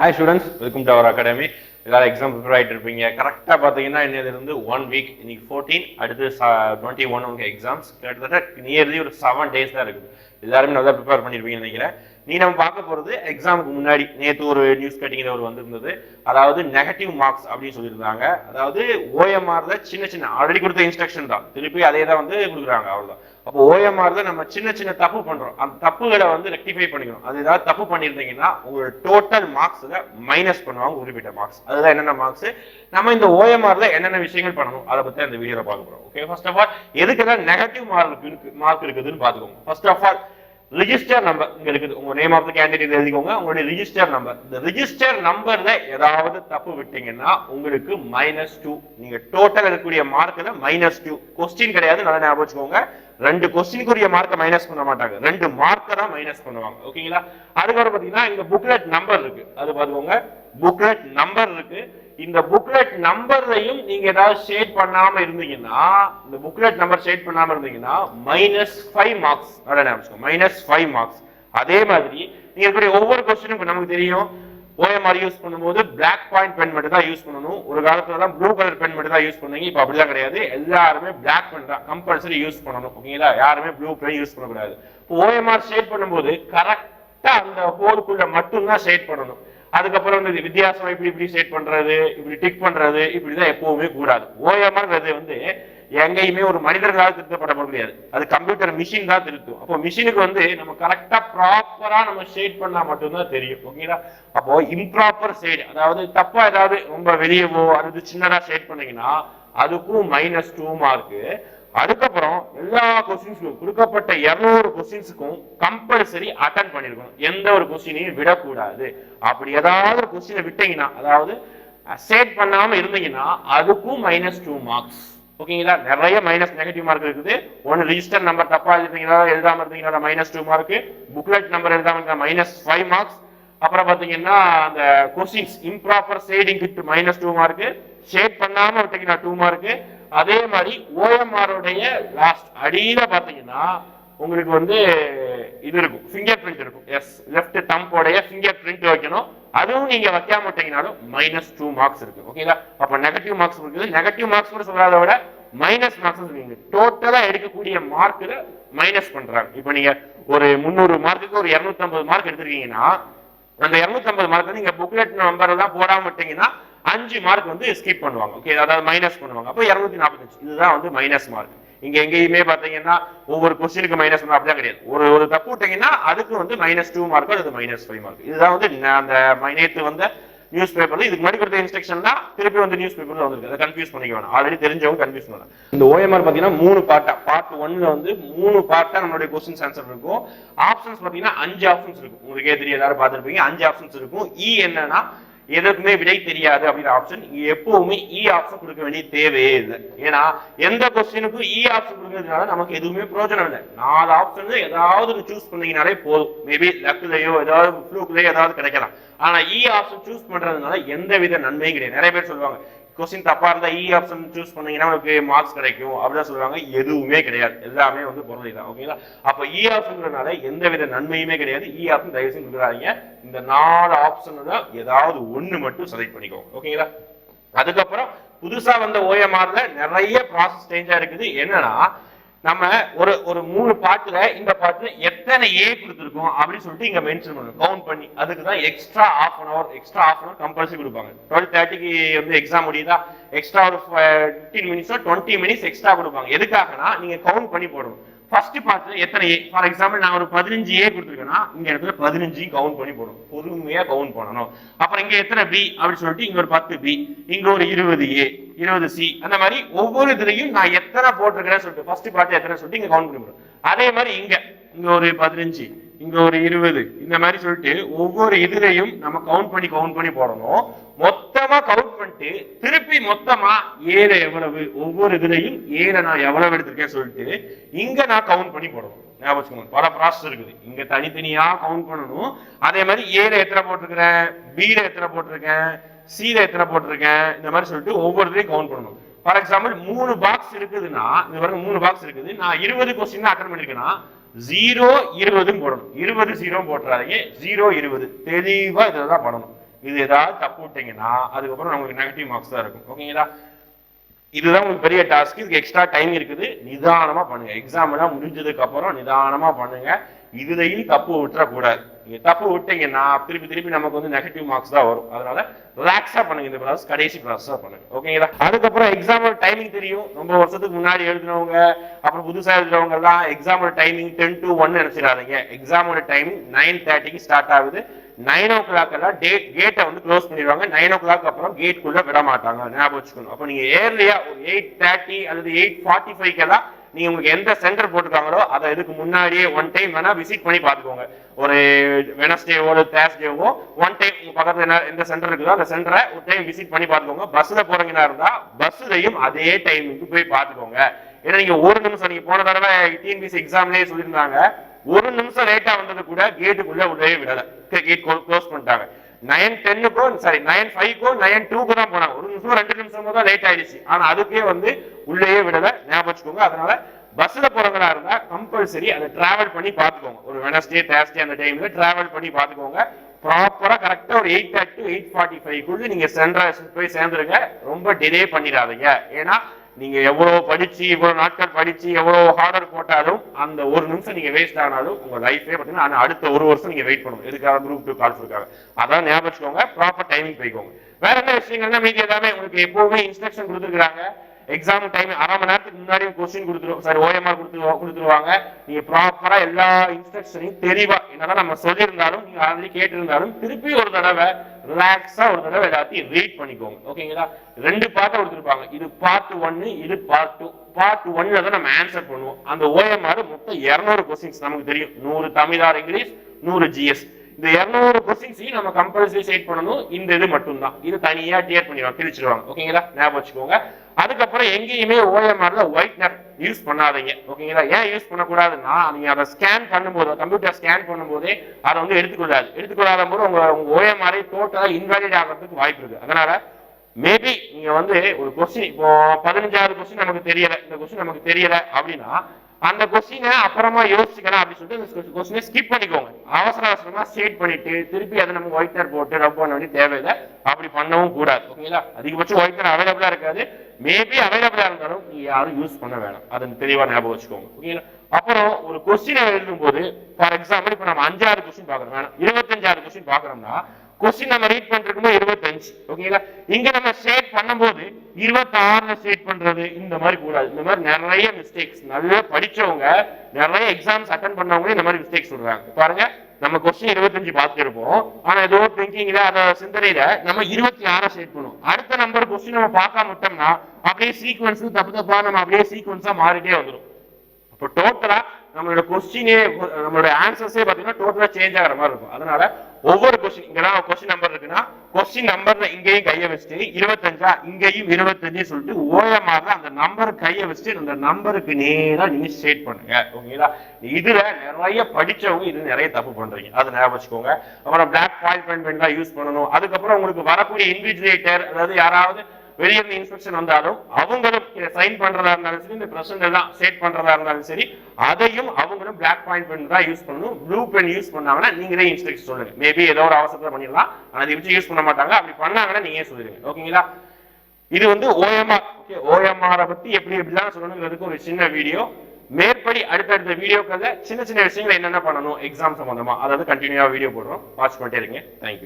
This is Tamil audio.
Hi students welcome to our academy எல்லாரும் எக்ஸாம் ப்ரிப்பேர் ஆகிட்டு இருப்பீங்க. கரெக்டாக பார்த்தீங்கன்னா இன்னது இருந்து ஒன் வீக் இன்னைக்கு ஃபோர்டீன் அடுத்து டுவெண்ட்டி ஒன் உங்கள் எக்ஸாம்ஸ் கிட்டத்தட்ட நியர்லி ஒரு செவன் டேஸ் தான் இருக்குது எல்லாருமே நல்லா ப்ரிப்பேர் பண்ணியிருப்பீங்கன்னு நினைக்கிறேன். நீ நம்ம பார்க்க போகிறது எக்ஸாமுக்கு முன்னாடி நேற்று ஒரு நியூஸ் கட்டிங்கில் ஒரு வந்திருந்தது. அதாவது நெகட்டிவ் மார்க்ஸ் அப்படின்னு சொல்லியிருந்தாங்க. அதாவது ஓஎம்ஆர்ல சின்ன சின்ன ஆல்ரெடி கொடுத்த இன்ஸ்ட்ரக்ஷன் தான். திருப்பி அதே தான் வந்து கொடுக்குறாங்க அவ்வளோதான் அப்போ ஓஎம்ஆர்ல நம்ம சின்ன சின்ன தப்பு பண்ணுறோம் அந்த தப்புகளை வந்து ரெக்டிஃபை பண்ணிக்கணும். அது ஏதாவது தப்பு பண்ணியிருந்தீங்கன்னா உங்களோட டோட்டல் மார்க்ஸில் மைனஸ் பண்ணுவாங்க குறிப்பிட்ட மார்க்ஸ் அதுதான் என்னென்ன மார்க்ஸ் நம்ம இந்த ஓஎம்ஆர்ல என்னென்ன விஷயங்கள் பண்ணணும் அதை பற்றி அந்த வீடியோவில் பார்க்க போகிறோம் ஓகே ஃபர்ஸ்ட் ஆஃப் ஆல் எதுக்கு தான் நெகட்டிவ் மார்க் இருக்கு மார்க் இருக்குதுன்னு பார்த்துக்கோங்க. First of all register number இங்க இருக்குது உங்க நேம் ஆஃப் த கேண்டிடேட் எழுதிக்கோங்க. உங்களுடைய ரிஜிஸ்டர் நம்பர் இந்த ரிஜிஸ்டர் நம்பர்ல ஏதாவது தப்பு விட்டீங்கன்னா உங்களுக்கு மைனஸ் டூ நீங்க டோட்டல் இருக்கக்கூடிய மார்க்ல மைனஸ் டூ கொஸ்டின் கிடையாது நல்லா ஞாபகம் வச்சுக்கோங்க. ரெண்டு கொஸ்டினுக்குரிய மார்க்கை மைனஸ் பண்ண மாட்டாங்க. ரெண்டு மார்க்கை தான் மைனஸ் பண்ணுவாங்க. ஓகேங்களா அதுக்கப்புறம் பாத்தீங்கன்னா இங்க புக்லெட் நம்பர் இருக்கு. அது பாத்துக்கோங்க புக்லெட் நம்பர் இருக்கு. இந்த புக்லெட் நம்பர்லையும் நீங்க ஏதாவது ஷேட் பண்ணாம இருந்தீங்கன்னா இந்த புக்லெட் நம்பர் ஷேட் பண்ணாம இருந்தீங்கன்னா மைனஸ் ஃபைவ் மார்க்ஸ் நல்லா ஞாபகம் மைனஸ் ஃபைவ் மார்க்ஸ் அதே மாதிரி நீங்க இருக்கிற ஒவ்வொரு கொஸ்டினும் நமக்கு தெரியும். ஓஎம்ஆர் யூஸ் பண்ணும்போது பிளாக் பாயிண்ட் பென் மட்டும் தான் யூஸ் பண்ணணும். ஒரு காலத்துல தான் ப்ளூ கலர் பென் மட்டும் தான் யூஸ் பண்ணுவீங்க இப்போ அப்படிலாம் கிடையாது. எல்லாருமே பிளாக் பென் தான் கம்பல்சரி யூஸ் பண்ணணும். ஓகேங்களா யாருமே ப்ளூ பென் யூஸ் பண்ணக்கூடாது. இப்போ ஓஎம்ஆர் ஷேட் பண்ணும்போது கரெக்டா அந்த ஹோலுக்குள்ள மட்டும்தான் ஷேட் பண்ணணும். அதுக்கப்புறம் வந்து வித்தியாசமா இப்படி இப்படி ஷேட் பண்றது இப்படி டிக் பண்றது இப்படிதான் எப்பவுமே கூடாது. ஓஎம்ஆர்ங்கிறது வந்து எங்கேயுமே ஒரு மனிதர்களால் திருத்தப்பட முடியாது. அது கம்ப்யூட்டர் மிஷின் தான் திருத்தும். அப்போ மிஷினுக்கு வந்து நம்ம கரெக்டா ப்ராப்பரா நம்ம ஷேட் பண்ணா மட்டும்தான் தெரியும். ஓகேங்களா அப்போ இம்ப்ராப்பர் ஷேட் அதாவது தப்பா ஏதாவது ரொம்ப வெளியவோ அது சின்னதா ஷேட் பண்ணீங்கன்னா அதுக்கும் மைனஸ் டூ மார்க்கு அதுக்கப்புறம் எல்லா கொஸ்டின்ஸ்க்கும் கொடுக்கப்பட்ட இருநூறு கொஸ்டின்ஸுக்கும் கம்பல்சரி அட்டன் பண்ணிருக்கணும். எந்த ஒரு கொஸ்டினையும் விடக்கூடாது. அப்படி ஏதாவது ஒரு கொஸ்டினை விட்டீங்கன்னா அதாவது சேட் பண்ணாம இருந்தீங்கன்னா அதுக்கும் மைனஸ் டூ மார்க்ஸ் ஓகேங்களா நிறைய மைனஸ் நெகட்டிவ் மார்க் இருக்குது. ஒன்று ரிஜிஸ்டர் நம்பர் தப்பா எழுதிங்களா எழுதாம இருந்தீங்களா? Minus two mark booklet number எழுதாம இருந்தா மைனஸ் ஃபைவ் மார்க்ஸ் அப்புறம் பாத்தீங்கன்னா அந்த கொஸ்டின்ஸ் இம்ப்ராப்பர் ஷேடிங் கிட் மைனஸ் டூ மார்க் ஷேட் பண்ணாம விட்டீங்கன்னா டூ மார்க் அதே மாதிரி ஓஎம்ஆருடைய லாஸ்ட் அடியில் பார்த்தீங்கன்னா உங்களுக்கு வந்து இது இருக்கும் ஃபிங்கர் பிரிண்ட் இருக்கும். எஸ் லெஃப்ட் தம்போடைய ஃபிங்கர் பிரிண்ட் வைக்கணும். அதுவும் நீங்க வைக்காம விட்டீங்கனாலும் மைனஸ் டூ மார்க்ஸ் இருக்கு. ஓகேங்களா அப்ப நெகட்டிவ் மார்க்ஸ் இருக்குது. நெகட்டிவ் மார்க்ஸ் கூட சொல்றதை விட மைனஸ் மார்க்ஸ் சொல்லுவீங்க டோட்டலா எடுக்கக்கூடிய மார்க்கில் மைனஸ் பண்றாங்க. இப்போ நீங்க ஒரு முந்நூறு மார்க்குக்கு ஒரு இரநூத்தம்பது மார்க் எடுத்திருக்கீங்கன்னா அந்த இரநூத்தம்பது மார்க் மார்க் நீங்க புக்லெட் நம்பர் எல்லாம் போடாம விட்டீங்கன்னா அஞ்சு மார்க் வந்து ஸ்கிப் பண்ணுவாங்க. ஓகே அதாவது மைனஸ் பண்ணுவாங்க. அப்போ இரநூத்தி நாற்பத்தஞ்சு இதுதான் வந்து மைனஸ் மார்க் இங்க எங்கேயுமே பாத்தீங்கன்னா ஒவ்வொரு கொஸ்டினுக்கு மைனஸ் மார்க் அப்படிலாம் கிடையாது. ஒரு ஒரு தப்பு விட்டீங்கன்னா அதுக்கு வந்து மைனஸ் டூ மார்க் அது மைனஸ் ஃபைவ் மார்க் இதுதான் வந்து அந்த ம- நேத்து வந்த நியூஸ் பேப்பர்ல இதுக்கு முன்னாடி கொடுத்த இன்ஸ்ட்ரக்ஷன் தான் திருப்பி வந்து நியூஸ் பேப்பர்ல வந்திருக்கு. அதை கன்ஃபியூஸ் பண்ணிக்க வேணாம். ஆல்ரெடி தெரிஞ்சவங்க கன்ஃபியூஸ் பண்ணலாம். இந்த ஓஎம்ஆர் பாத்தீங்கன்னா மூணு பார்ட்டா பார்ட் ஒன்ல வந்து மூணு பார்ட்டா நம்மளுடைய கொஸ்டின்ஸ் ஆன்சர் இருக்கும். ஆப்ஷன்ஸ் பாத்தீங்கன்னா அஞ்சு ஆப்ஷன்ஸ் இருக்கும். உங்களுக்கே தெரியும் எல்லாரும் பார்த்துருப்பீங்க. அஞ்சு ஆப்ஷன்ஸ் இருக்கும். இ என்னன்னா எதற்குமே விடை தெரியாது அப்படின்ற ஆப்ஷன் எப்பவுமே e இ ஆப்ஷன் கொடுக்க வேண்டிய தேவையே இல்லை. ஏன்னா எந்த கொஸ்டினுக்கும் இ ஆப்ஷன் கொடுக்கறதுனால நமக்கு எதுவுமே பிரயோஜனம் இல்லை. நாலு ஆப்ஷன் ஏதாவது சூஸ் பண்ணீங்கனாலே போதும். மேபி லக்குலையோ ஏதாவது ஃப்ளூக்குலையோ ஏதாவது கிடைக்கலாம். ஆனா இ ஆப்ஷன் சூஸ் பண்றதுனால எந்த வித நன்மையும் கிடையாது. நிறைய பேர் சொல்லுவாங்க கொஸ்டின் தப்பா இருந்தா இ ஆப்ஷன் சூஸ் பண்ணீங்கன்னா நமக்கு மார்க்ஸ் கிடைக்கும். அப்படிதான் சொல்லுவாங்க. எதுவுமே கிடையாது. எல்லாமே வந்து பொருளை தான் ஓகேங்களா அப்ப e இ ஆப்ஷன்ன்றனால எந்த வித நன்மையுமே கிடையாது. E இ ஆப்ஷன் தயவு செஞ்சு கொடுக்குறாங்க இந்த நாலு ஆப்ஷன்ல ஏதாவது ஒண்ணு மட்டும் செலக்ட் பண்ணிக்கோங்க ஓகேங்களா அதுக்கப்புறம் புதுசா வந்த ஓஎம்ஆர்ல நிறைய ப்ராசஸ் சேஞ்சா இருக்குது என்னன்னா நம்ம ஒரு ஒரு மூணு பாட்டுல இந்த பாட்டுல எத்தனை ஏ கொடுத்துருக்கோம் அப்படின்னு சொல்லிட்டு இங்க மென்ஷன் பண்ணணும். கவுண்ட் பண்ணி அதுக்கு தான் extra half an hour extra half an hour compulsory கொடுப்பாங்க. டுவெல் தேர்ட்டிக்கு வந்து எக்ஸாம் முடியுதா? எக்ஸ்ட்ரா ஒரு ஃபிஃப்டீன் மினிட்ஸோ டுவெண்ட்டி மினிட்ஸ் எக்ஸ்ட்ரா கொடுப்பாங்க. எதுக்காகனா நீங்க கவுண்ட் பண்ணி போடணும். ஃபர்ஸ்ட் பார்ட்ல எத்தனை ஏ ஃபார் எக்ஸாம்பிள் நான் ஒரு பதினஞ்சு ஏ கொடுத்துருக்கேன்னா இங்கே இடத்துல பதினஞ்சு கவுண்ட் பண்ணி போடணும். பொதுமையாக கவுண்ட் பண்ணணும். அப்புறம் இங்கே எத்தனை பி அப்படின்னு சொல்லிட்டு இங்கே ஒரு பத்து பி இங்கே ஒரு இருபது ஏ இருபது சி அந்த மாதிரி ஒவ்வொரு இதுலையும் நான் எத்தனை போட்டிருக்கிறேன்னு சொல்லிட்டு ஃபர்ஸ்ட் பார்ட் எத்தனை சொல்லிட்டு இங்கே கவுண்ட் பண்ணி போடணும். அதே மாதிரி இங்கே இங்கே ஒரு பதினஞ்சு இங்க ஒரு இருபது இந்த மாதிரி சொல்லிட்டு ஒவ்வொரு இதுலையும் நம்ம கவுண்ட் பண்ணி கவுண்ட் பண்ணி போடணும். மொத்தமா கவுண்ட் போட்டு திருப்பி மொத்தமா ஏல எவ்வளவு ஒவ்வொரு இதுலையும் ஏல நான் எவ்வளவு எடுத்திருக்கேன் சொல்லிட்டு இங்க நான் கவுண்ட் பண்ணி போடணும். ஞாபகம் பல ப்ராசஸ் இருக்குது. இங்க தனித்தனியா கவுண்ட் பண்ணணும். அதே மாதிரி ஏல எத்தனை போட்டிருக்கிறேன்? பில எத்தனை போட்டிருக்கேன்? சில எத்தனை போட்டிருக்கேன்? இந்த மாதிரி சொல்லிட்டு ஒவ்வொருத்தையும் கவுண்ட் பண்ணணும். ஃபார் எக்ஸாம்பிள் மூணு பாக்ஸ் இருக்குதுன்னா இது வரைக்கும் மூணு பாக்ஸ் இருக்குது. நான் இருபது கொஸ்டின் தான் அட்டன் பண்ணிருக்கேன்னா ஜீரோ இருபதும் போடணும். இருபது ஜீரோ போட்டுறாதீங்க. ஜீரோ இருபது. தெளிவா இதில் தான் பண்ணணும். இது ஏதாவது தப்பு விட்டீங்கன்னா அதுக்கப்புறம் நமக்கு நெகட்டிவ் மார்க்ஸ் தான் இருக்கும். ஓகேங்களா இதுதான் உங்களுக்கு பெரிய டாஸ்க் இதுக்கு எக்ஸ்ட்ரா டைம் இருக்குது. நிதானமாக பண்ணுங்க. எக்ஸாம் எல்லாம் முடிஞ்சதுக்கு அப்புறம் நிதானமாக பண்ணுங்க. இதுலையும் தப்பு விட்டுறக்கூடாது. நீங்க தப்பு விட்டீங்கன்னா திருப்பி திருப்பி நமக்கு வந்து நெகட்டிவ் மார்க்ஸ் தான் வரும். அதனால ரிலாக்ஸா பண்ணுங்க இந்த ப்ராசஸ் கடைசி ப்ராசஸா பண்ணுங்க. ஓகேங்களா அதுக்கப்புறம் எக்ஸாமோட டைமிங் தெரியும். ரொம்ப வருஷத்துக்கு முன்னாடி எழுதினவங்க அப்புறம் புதுசா எழுதுறவங்க எல்லாம் எக்ஸாமோட டைமிங் டென் டு ஒன் நினைச்சிடாதீங்க. எக்ஸாமோட டைமிங் நைன் தேர்ட்டிக்கு ஸ்டார்ட் ஆகுது. நைன் ஓ கிளாக் எல்லாம் டேட் கேட்டை வந்து க்ளோஸ் பண்ணிடுவாங்க. நைன் ஓ கிளாக் அப்புறம் கேட் குள்ள விட மாட்டாங்க. ஞாபகம் வச்சுக்கணும். அப்போ நீங்க ஏர்லியா ஒரு எயிட் தேர்ட்டி அல்லது எயிட் ஃபார்ட்டி ஃபைவ் எல்லாம் நீங்க உங்களுக்கு எந்த சென்டர் போட்டுருக்காங்களோ அதை இதுக்கு முன்னாடியே ஒன் டைம் வேணா விசிட் பண்ணி பார்த்துக்கோங்க. ஒரு வெனஸ்டேவோ தேர்ஸ்டேவோ ஒன் டைம் உங்க பக்கத்துல என்ன- எந்த சென்டர் இருக்குதோ அந்த சென்டரை ஒரு டைம் விசிட் பண்ணி பார்த்துக்கோங்க. பஸ்ல போறீங்கன்னா இருந்தா பஸ்லயும் அதே டைமுக்கு போய் பார்த்துக்கோங்க. ஏன்னா நீங்க ஒரு நிமிஷம் நீங்க போன தடவை டிஎன்பிசி எக்ஸாம்லேயே சொல்லியிருந்தாங்க. ஒரு நிமிஷம் லேட்டா வந்தது கூட கேட்டுக்குள்ள உள்ளே விடல. கேட் க்ளோஸ் பண்ணிட்டாங்க. நைன் டென்னுக்கோ சாரி நைன் ஃபைவ்க்கோ நைன் டூக்கு தான் போனாங்க. ஒரு நிமிஷம் ரெண்டு நிமிஷம் தான் லேட் ஆயிடுச்சு. ஆனா அதுக்கே வந்து உள்ளேயே விடல. ஞாபகம் அதனால பஸ்ல போறவங்களா இருந்தா கம்பல்சரி அதை டிராவல் பண்ணி பாத்துக்கோங்க ஒரு வெனஸ்டே தேர்ஸ்டே அந்த டைம்ல டிராவல் பண்ணி பாத்துக்கோங்க ப்ராப்பரா கரெக்டா ஒரு eight thirty to eight forty ஃபைவ்க்குள்ள நீங்க சென்ட்ரா போய் சேர்ந்துருங்க. ரொம்ப டிலே பண்ணிடாதீங்க. ஏன்னா நீங்க எவ்வளவு படிச்சு இவ்வளவு நாட்கள் படிச்சு எவ்வளவு ஹார்டர் போட்டாலும் அந்த ஒரு நிமிஷம் நீங்க வேஸ்ட் ஆனாலும் உங்க லைஃபே பாத்தீங்கன்னா ஆனா அடுத்த ஒரு வருஷம் நீங்க வெயிட் பண்ணணும். எதுக்காக குரூப் டூ கால்ஸ் இருக்காங்க அதான் ஞாபகம் வச்சுக்கோங்க ப்ராப்பர் டைமிங் போய்க்கோங்க. வேற என்ன விஷயங்கள்னா மீதி எல்லாமே உங்களுக்கு எப்பவுமே இன்ஸ்ட்ரக்ஷன் கொடுத்துருக்காங்க எக்ஸாம் டைம் அரை மணி நேரத்துக்கு முன்னாடி கொஸ்டின் கொடுத்துருவோம் சார் ஓஎம்ஆர் கொடுத்து கொடுத்துருவாங்க. நீங்க ப்ராப்பரா எல்லா இன்ஸ்ட்ரக்ஷனையும் தெளிவா என்னதான் நம்ம சொல்லியிருந்தாலும் நீங்க ஆல்ரெடி கேட்டிருந்தாலும் திருப்பி ஒரு தடவை ரிலாக்ஸா ஒரு தடவை எல்லாத்தையும் ரீட் பண்ணிக்கோங்க. ஓகேங்களா ரெண்டு பார்ட்டை கொடுத்துருப்பாங்க. இது பார்ட் ஒன்னு இது பார்ட் டூ பார்ட் ஒன்ல தான் நம்ம ஆன்சர் பண்ணுவோம். அந்த ஓஎம்ஆர் மொத்தம் இருநூறு கொஸ்டின்ஸ் நமக்கு தெரியும். நூறு தமிழ் ஆர் இங்கிலீஷ் நூறு ஜிஎஸ் இந்த இரநூறு கொஸ்டின்ஸையும் நம்ம கம்பல்சரி செட் பண்ணணும். இந்த இது மட்டும்தான். இது தனியா டியர் பண்ணிடுவாங்க பிரிச்சிருவாங்க ஓகேங்களா ஞாபகம் வச்சுக்கோங்க. அதுக்கப்புறம் எங்கேயுமே ஓஎம்ஆர்ல ஒயிட்னர் யூஸ் பண்ணாதீங்க. ஓகேங்களா ஏன் யூஸ் பண்ணக்கூடாதுன்னா நீங்க அதை ஸ்கேன் பண்ணும்போது கம்ப்யூட்டர் ஸ்கேன் பண்ணும்போதே அதை வந்து எடுத்துக்கொள்ளாது. எடுத்துக்கொள்ளாத போது உங்க உங்க ஓஎம்ஆரை டோட்டலா இன்வாலிட் ஆகிறதுக்கு வாய்ப்பு இருக்கு. அதனால மேபி நீங்க வந்து ஒரு கொஸ்டின் இப்போ பதினஞ்சாவது கொஸ்டின் நமக்கு தெரியல. இந்த கொஸ்டின் நமக்கு தெரியல அப்படின்னா அந்த கொஸ்டினை அப்புறமா யோசிக்கலாம் அப்படின்னு சொல்லிட்டு கொஸ்டினை ஸ்கிப் பண்ணிக்கோங்க. அவசர அவசரமா ஸ்டேட் பண்ணிட்டு திருப்பி அதை நம்ம ஒயிட்டர் போட்டு ரப் பண்ண வேண்டிய தேவையில்லை. அப்படி பண்ணவும் கூடாது. ஓகேங்களா? அதிகபட்சம் ஒயிட்டர் அவைலபிளா இருக்காது. மேபி அவைலபிளா இருந்தாலும் நீங்க யாரும் யூஸ் பண்ண வேணாம். அதை தெளிவா ஞாபகம் வச்சுக்கோங்க. ஓகேங்களா? அப்புறம் ஒரு கொஸ்டினை எழுதும் போது ஃபார் எக்ஸாம்பிள் இப்போ நம்ம அஞ்சாறு கொஸ்டின் பார்க்குறோம். வேணாம். இருபத்தஞ்சாறு கொஸ்டின் பார்க்குறோம்னா கொஸ்டின் நம்ம ரீட் பண்றதுக்குமே இருபத்தஞ்சு ஓகேங்களா இங்க நம்ம ஸ்டேட் பண்ணும்போது இருபத்தாறுல ஸ்டேட் பண்றது இந்த மாதிரி கூடாது. இந்த மாதிரி நிறைய மிஸ்டேக்ஸ் நல்லா படிச்சவங்க நிறைய எக்ஸாம்ஸ் அட்டன் பண்ணவங்களே இந்த மாதிரி மிஸ்டேக்ஸ் சொல்றாங்க. பாருங்க நம்ம கொஸ்டின் இருபத்தஞ்சு பார்த்துருப்போம். ஆனா ஏதோ திங்கிங்ல அத சிந்தனையில நம்ம இருபத்தி ஆறை ஷேட் பண்ணுவோம். அடுத்த நம்பர் கொஸ்டின் நம்ம பார்க்காம விட்டோம்னா அப்படியே சீக்வன்ஸ் தப்பு தப்பா நம்ம அப்படியே சீக்வன்ஸா மாறிட்டே வந்துடும் அப்போ டோட்டலா நம்மளோட கொஸ்டினே நம்மளோட ஆன்சர்ஸே பார்த்தீங்கன்னா டோட்டலாக சேஞ்ச் ஆகிற மாதிரி இருக்கும். அதனால ஒவ்வொரு கொஸ்டின் இங்கதான் கொஸ்டின் நம்பர் இருக்குன்னா கொஸ்டின் நம்பர்ல இங்கேயும் கையை வச்சுட்டு இருபத்தஞ்சா இங்கேயும் இருபத்தஞ்சு சொல்லிட்டு ஓயமாக அந்த நம்பர் கையை வச்சுட்டு அந்த நம்பருக்கு நேராக நீங்க ஸ்டேட் பண்ணுங்க. ஓகேங்களா? இதுல நிறைய படிச்சவங்க இது நிறைய தப்பு பண்றீங்க. அதை ஞாபகம் வச்சுக்கோங்க. அப்புறம் பிளாக் பாயிண்ட் பென் யூஸ் பண்ணணும். அதுக்கப்புறம் உங்களுக்கு வரக்கூடிய இன்விஜிலேட்டர் அதாவது யாராவது வெளியே இருந்து இன்ஸ்ட்ரக்ஷன் வந்தாலும் அவங்களும் சைன் பண்றதா இருந்தாலும் சரி இந்த பிரசன்ட் எல்லாம் செட் பண்றதா இருந்தாலும் சரி அதையும் அவங்களும் பிளாக் பாயிண்ட் பென் தான் யூஸ் பண்ணணும். ப்ளூ பென் யூஸ் பண்ணாங்கன்னா நீங்களே இன்ஸ்ட்ரக்ஷன் சொல்லுங்க. மேபி ஏதோ ஒரு அவசரத்தில் பண்ணிடலாம். ஆனால் அதை வச்சு யூஸ் பண்ண மாட்டாங்க. அப்படி பண்ணாங்கன்னா நீங்க சொல்லிடுங்க. ஓகேங்களா இது வந்து ஓஎம்ஆர் ஓகே ஓஎம்ஆரை பத்தி எப்படி எப்படிலாம் சொல்லணுங்கிறதுக்கு ஒரு சின்ன வீடியோ மேற்படி அடுத்தடுத்த வீடியோக்கள்ல சின்ன சின்ன விஷயங்கள் என்னென்ன பண்ணணும் எக்ஸாம் சம்பந்தமா. அதாவது கண்டினியூவா வீடியோ போடுறோம். வாட்ச் பண்ணிட்டே இருங்க. தேங்க்யூ